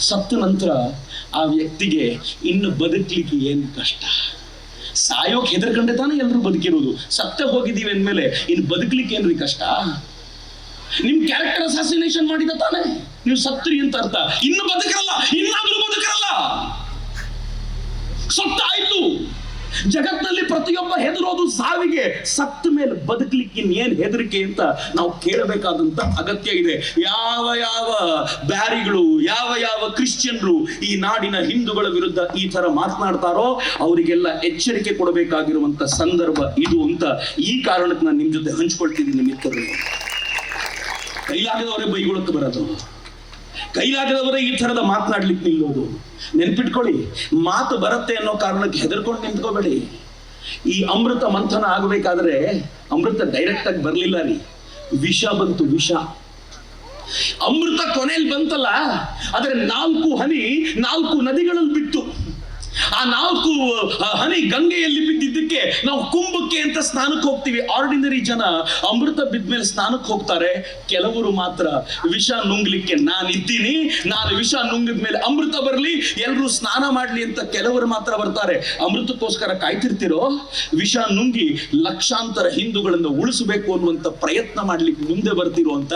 ಸತ್ತ ನಂತರ ಆ ವ್ಯಕ್ತಿಗೆ ಇನ್ನು ಬದುಕಲಿಕ್ಕೆ ಏನು ಕಷ್ಟ? ಸಾಯೋಕೆ ಹೆದರ್ಕಂಡೆ ತಾನೇ ಎಲ್ಲರೂ ಬದುಕಿರೋದು. ಸತ್ತ ಹೋಗಿದೀವಿ ಅಂದ್ಮೇಲೆ ಇನ್ನು ಬದುಕಲಿಕ್ಕೆ ಏನ್ರಿ ಕಷ್ಟ? ನಿಮ್ ಕ್ಯಾರೆಕ್ಟರ್ ಅಸಾಸಿನೇಷನ್ ಮಾಡಿದ ತಾನೇ? ನೀವು ಸತ್ರಿ ಅಂತ ಅರ್ಥ. ಇನ್ನು ಬದುಕಲ್ಲ ಇನ್ನಾದ್ರೂ ಬದುಕಲ್ಲ ಸತ್ತ ಆಯ್ತು ಜಗತ್ನಲ್ಲಿ ಪ್ರತಿಯೊಬ್ಬ ಹೆದರೋದು ಸಾವಿಗೆ, ಸತ್ತ ಮೇಲೆ ಬದುಕಲಿಕ್ಕೆ ಏನ್ ಹೆದರಿಕೆ ಅಂತ ನಾವು ಕೇಳಬೇಕಾದಂತ ಅಗತ್ಯ ಇದೆ. ಯಾವ ಯಾವ ಬ್ಯಾರಿಗಳು, ಯಾವ ಕ್ರಿಶ್ಚಿಯನ್ರು ಈ ನಾಡಿನ ಹಿಂದೂಗಳ ವಿರುದ್ಧ ಈ ತರ ಮಾತನಾಡ್ತಾರೋ ಅವರಿಗೆಲ್ಲ ಎಚ್ಚರಿಕೆ ಕೊಡಬೇಕಾಗಿರುವಂತ ಸಂದರ್ಭ ಇದು ಅಂತ ಈ ಕಾರಣಕ್ಕೆ ನಾನು ನಿಮ್ ಜೊತೆ ಹಂಚ್ಕೊಳ್ತಿದ್ದೀನಿ ಮಿತ್ರರು. ಕೈಲಾಗದವರೇ ಬೈಗೊಳಕ್ಕೆ ಬರೋದು. ಕೈಲಾಗದವರೇ ಈ ತರದ ಮಾತನಾಡ್ಲಿಕ್ಕೆ ನಿಲ್ಲೋದು. ನೆನ್ಪಿಟ್ಕೊಳ್ಳಿ, ಮಾತು ಬರುತ್ತೆ ಅನ್ನೋ ಕಾರಣಕ್ಕೆ ಹೆದರ್ಕೊಂಡು ನಿಂತ್ಕೋಬೇಡಿ. ಈ ಅಮೃತ ಮಂಥನ ಆಗಬೇಕಾದ್ರೆ ಅಮೃತ ಡೈರೆಕ್ಟ್ ಆಗಿ ಬರ್ಲಿಲ್ಲ ರೀ. ವಿಷ ಬಂತು ವಿಷ. ಅಮೃತ ಕೊನೆಯಲ್ಲಿ ಬಂತಲ್ಲ ಅದರ ನಾಲ್ಕು ಹನಿ ನಾಲ್ಕು ನದಿಗಳಲ್ಲಿ ಬಿತ್ತು. ಆ ನಾಲ್ಕು ಹನಿ ಗಂಗೆಯಲ್ಲಿ ಬಿದ್ದಿದ್ದಕ್ಕೆ ನಾವು ಕುಂಭಕ್ಕೆ ಅಂತ ಸ್ನಾನಕ್ಕೆ ಹೋಗ್ತೀವಿ. ಆರ್ಡಿನರಿ ಜನ ಅಮೃತ ಬಿದ್ಮೇಲೆ ಸ್ನಾನಕ್ಕೆ ಹೋಗ್ತಾರೆ. ಕೆಲವರು ಮಾತ್ರ ವಿಷ ನುಂಗ್ಲಿಕ್ಕೆ ನಾನಿದ್ದೀನಿ, ನಾನು ವಿಷ ನುಂಗಿದ ಮೇಲೆ ಅಮೃತ ಬರಲಿ ಎಲ್ಲರೂ ಸ್ನಾನ ಮಾಡ್ಲಿ ಅಂತ ಕೆಲವರು ಮಾತ್ರ ಬರ್ತಾರೆ. ಅಮೃತಕ್ಕೋಸ್ಕರ ಕಾಯ್ತಿರ್ತಿರೋ? ವಿಷ ನುಂಗಿ ಲಕ್ಷಾಂತರ ಹಿಂದೂಗಳನ್ನು ಉಳಿಸಬೇಕು ಅನ್ನುವಂತ ಪ್ರಯತ್ನ ಮಾಡ್ಲಿಕ್ಕೆ ಮುಂದೆ ಬರ್ತಿರೋ ಅಂತ